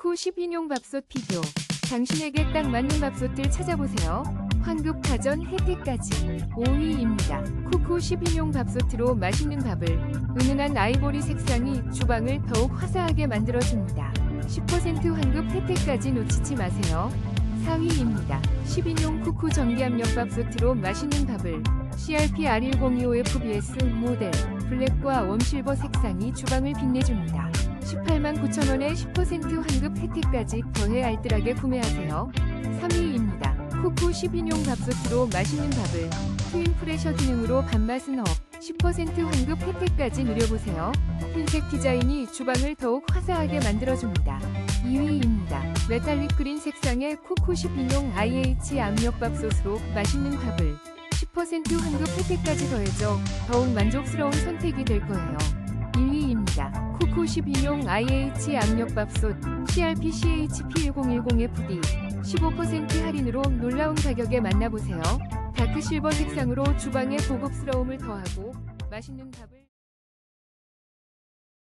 쿠쿠 10인용 밥솥 비교. 당신에게 딱 맞는 밥솥들 찾아보세요. 환급 가전 혜택까지 5위입니다. 쿠쿠 10인용 밥솥으로 맛있는 밥을 은은한 아이보리 색상이 주방을 더욱 화사하게 만들어줍니다. 10% 환급 혜택까지 놓치지 마세요. 4위입니다. 10인용 쿠쿠 전기압력 밥솥으로 맛있는 밥을 CRP R1025FBS 모델 블랙과 웜실버 색상이 주방을 빛내줍니다. 18만 9천원에 10% 환급 혜택까지 더해 알뜰하게 구매하세요. 3위입니다. 쿠쿠 10인용 밥솥으로 맛있는 밥을 트윈 프레셔 기능으로 밥맛은 업 10% 환급 혜택까지 누려보세요. 흰색 디자인이 주방을 더욱 화사하게 만들어줍니다. 2위입니다. 메탈릭 그린 색상의 쿠쿠 10인용 IH 압력밥솥으로 맛있는 밥을 10% 환급 혜택까지 더해져 더욱 만족스러운 선택이 될 거예요. 1위입니다. 쿠쿠 12용 IH 압력밥솥 CRP CHP1010FD 15% 할인으로 놀라운 가격에 만나보세요. 다크 실버 색상으로 주방의 고급스러움을 더하고 맛있는 밥을